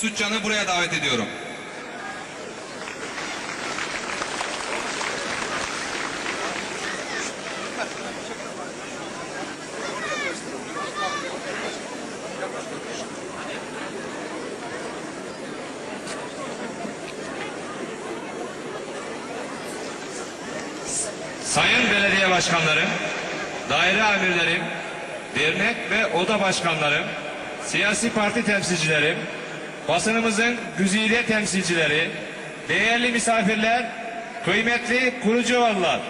Sütcan'ı buraya davet ediyorum. Sayın belediye başkanlarım, daire amirlerim, dernek ve oda başkanlarım, siyasi parti temsilcilerim, basınımızın güzide temsilcileri, değerli misafirler, kıymetli kurucuvallar.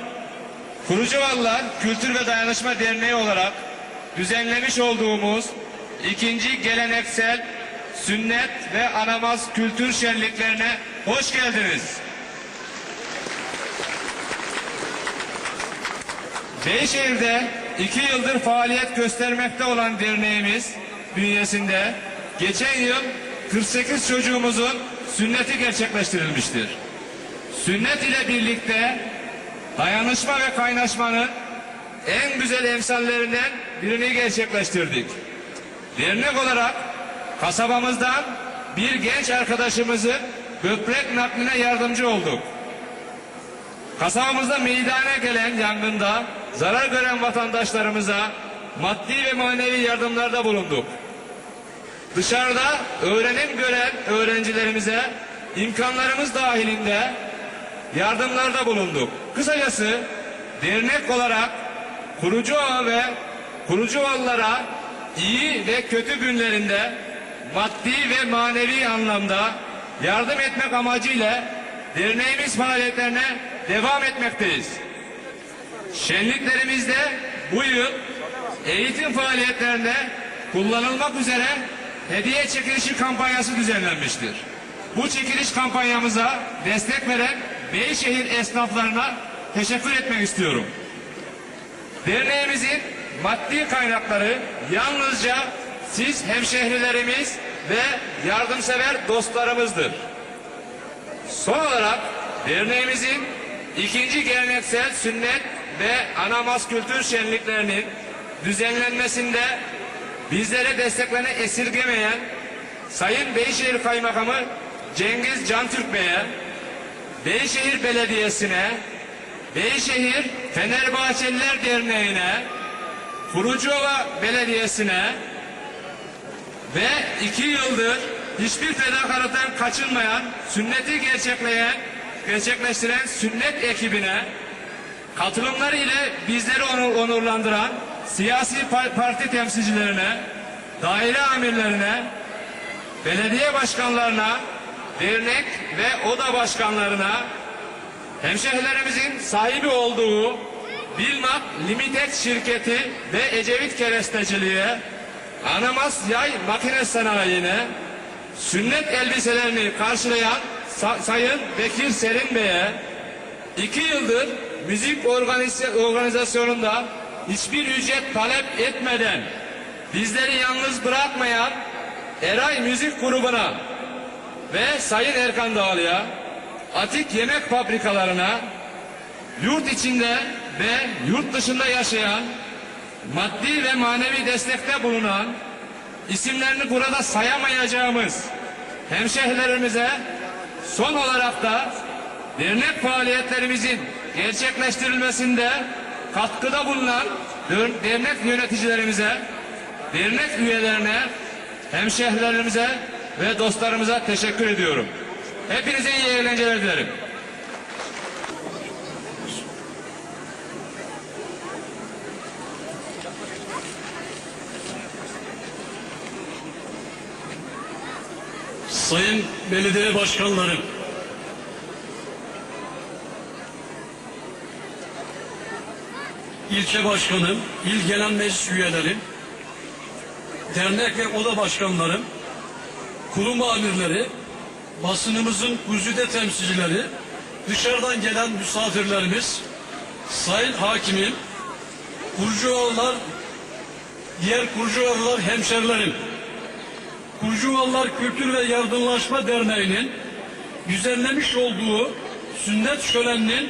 Kurucuvallar Kültür ve Dayanışma Derneği olarak düzenlemiş olduğumuz ikinci geleneksel sünnet ve anamaz kültür şenliklerine hoş geldiniz. Beyşehir'de iki yıldır faaliyet göstermekte olan derneğimiz bünyesinde geçen yıl 48 çocuğumuzun sünneti gerçekleştirilmiştir. Sünnet ile birlikte dayanışma ve kaynaşmanın en güzel emsallerinden birini gerçekleştirdik. Dernek olarak kasabamızdan bir genç arkadaşımızın böbrek nakline yardımcı olduk. Kasabamızda meydana gelen yangında zarar gören vatandaşlarımıza maddi ve manevi yardımlarda bulunduk. Dışarıda öğrenim gören öğrencilerimize imkanlarımız dahilinde yardımlarda bulunduk. Kısacası dernek olarak kurucu ağa ve kurucu ağalara iyi ve kötü günlerinde maddi ve manevi anlamda yardım etmek amacıyla derneğimiz faaliyetlerine devam etmekteyiz. Şenliklerimizde bu yıl eğitim faaliyetlerinde kullanılmak üzere hediye çekilişi kampanyası düzenlenmiştir. Bu çekiliş kampanyamıza destek veren Beyşehir esnaflarına teşekkür etmek istiyorum. Derneğimizin maddi kaynakları yalnızca siz hemşehrilerimiz ve yardımsever dostlarımızdır. Son olarak derneğimizin ikinci geleneksel sünnet ve anamaz kültür şenliklerinin düzenlenmesinde bizlere desteklerini esirgemeyen Sayın Beyşehir Kaymakamı Cengiz Cantürk Bey'e, Beyşehir Belediyesi'ne, Beyşehir Fenerbahçeliler Derneği'ne, Kurucuova Belediyesi'ne ve iki yıldır hiçbir fedakarlıktan kaçınmayan, sünneti gerçekleyen, gerçekleştiren sünnet ekibine, katılımları ile bizleri onur, onurlandıran siyasi par- parti temsilcilerine, daire amirlerine, belediye başkanlarına, dernek ve oda başkanlarına, hemşehrilerimizin sahibi olduğu Bilmak Limited şirketi ve Ecevit Keresteciliğe, Anamas Yay Makine Sanayi'ne, sünnet elbiselerini karşılayan Sa- Sayın Bekir Serin Bey'e, iki yıldır müzik organizasyonunda hiçbir ücret talep etmeden bizleri yalnız bırakmayan Eray Müzik Grubu'na ve Sayın Erkan Dağlı'ya, Atik Yemek Fabrikalarına, yurt içinde ve yurt dışında yaşayan, maddi ve manevi destekte bulunan, isimlerini burada sayamayacağımız hemşehrilerimize son olarak da dernek faaliyetlerimizin gerçekleştirilmesinde katkıda bulunan dernek yöneticilerimize, dernek üyelerine, hemşehrilerimize ve dostlarımıza teşekkür ediyorum. Hepinize iyi eğlenceler dilerim. Sayın belediye başkanlarım, ilçe başkanım, il genel meclis üyelerim, dernek ve oda başkanlarım, kurum amirleri, basınımızın güzide temsilcileri, dışarıdan gelen misafirlerimiz, sayın hakimim, kurucuoğullar, diğer kurucuoğullar hemşerilerim, Kurcuvallar Kültür ve Yardımlaşma Derneği'nin düzenlemiş olduğu sünnet şöleninin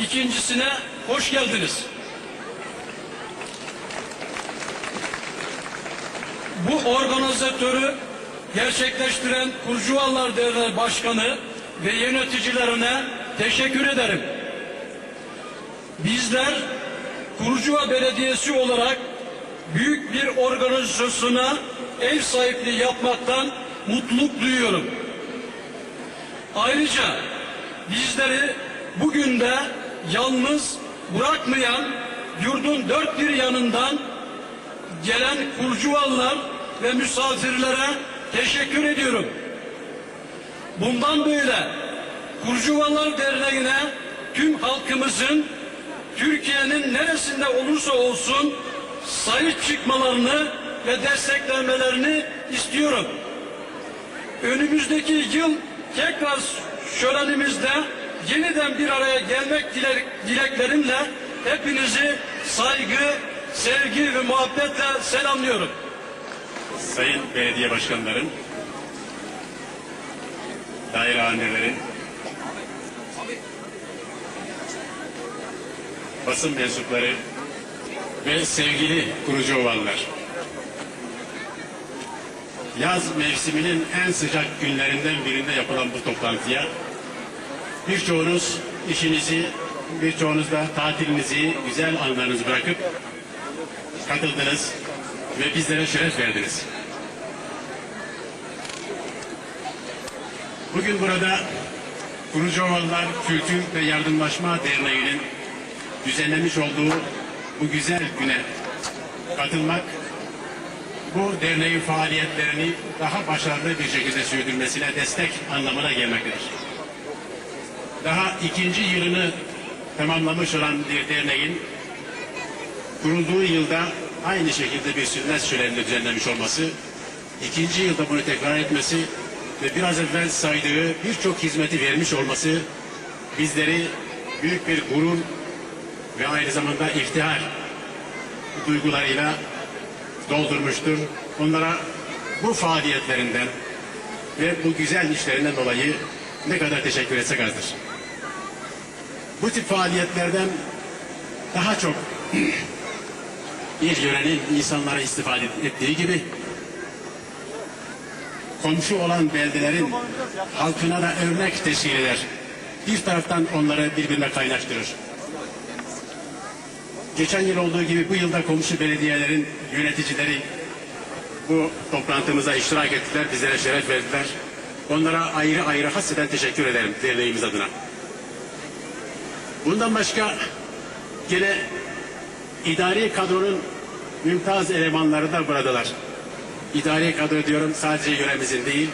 ikincisine hoş geldiniz. Bu organizatörü gerçekleştiren Kurcuvallar Derneği Başkanı ve yöneticilerine teşekkür ederim. Bizler Kurcuva Belediyesi olarak büyük bir organizasyona ev sahipliği yapmaktan mutluluk duyuyorum. Ayrıca bizleri bugün de yalnız bırakmayan yurdun dört bir yanından gelen kurcuvallar ve misafirlere teşekkür ediyorum. Bundan böyle Kurcuvalar Derneği'ne tüm halkımızın Türkiye'nin neresinde olursa olsun sahip çıkmalarını ve desteklemelerini istiyorum. Önümüzdeki yıl tekrar şölenimizde yeniden bir araya gelmek dile- dileklerimle hepinizi saygı, sevgi ve muhabbetle selamlıyorum. Sayın belediye başkanlarım, daire amirleri, basın mensupları ve sevgili kurucu ovalılar. Yaz mevsiminin en sıcak günlerinden birinde yapılan bu toplantıya birçoğunuz işinizi, birçoğunuz da tatilinizi, güzel anlarınızı bırakıp katıldınız ve bizlere şeref verdiniz. Bugün burada Kurucuovalılar Kültür ve Yardımlaşma Derneği'nin düzenlemiş olduğu bu güzel güne katılmak, bu derneğin faaliyetlerini daha başarılı bir şekilde sürdürmesine destek anlamına gelmektedir. Daha ikinci yılını tamamlamış olan bir derneğin kurulduğu yılda aynı şekilde bir sünnet şölenini düzenlemiş olması, ikinci yılda bunu tekrar etmesi ve biraz evvel saydığı birçok hizmeti vermiş olması bizleri büyük bir gurur ve aynı zamanda iftihar duygularıyla doldurmuştur. Onlara bu faaliyetlerinden ve bu güzel işlerinden dolayı ne kadar teşekkür etsek azdır. Bu tip faaliyetlerden daha çok bir yörenin insanlara istifade ettiği gibi komşu olan beldelerin halkına da örnek teşkil eder. Bir taraftan onları birbirine kaynaştırır. Geçen yıl olduğu gibi bu yılda komşu belediyelerin yöneticileri bu toplantımıza iştirak ettiler, bizlere şeref verdiler. Onlara ayrı ayrı hasreten teşekkür ederim derneğimiz adına. Bundan başka gene idari kadronun mümtaz elemanları da buradalar. İdari kadro diyorum sadece yöremizin değil,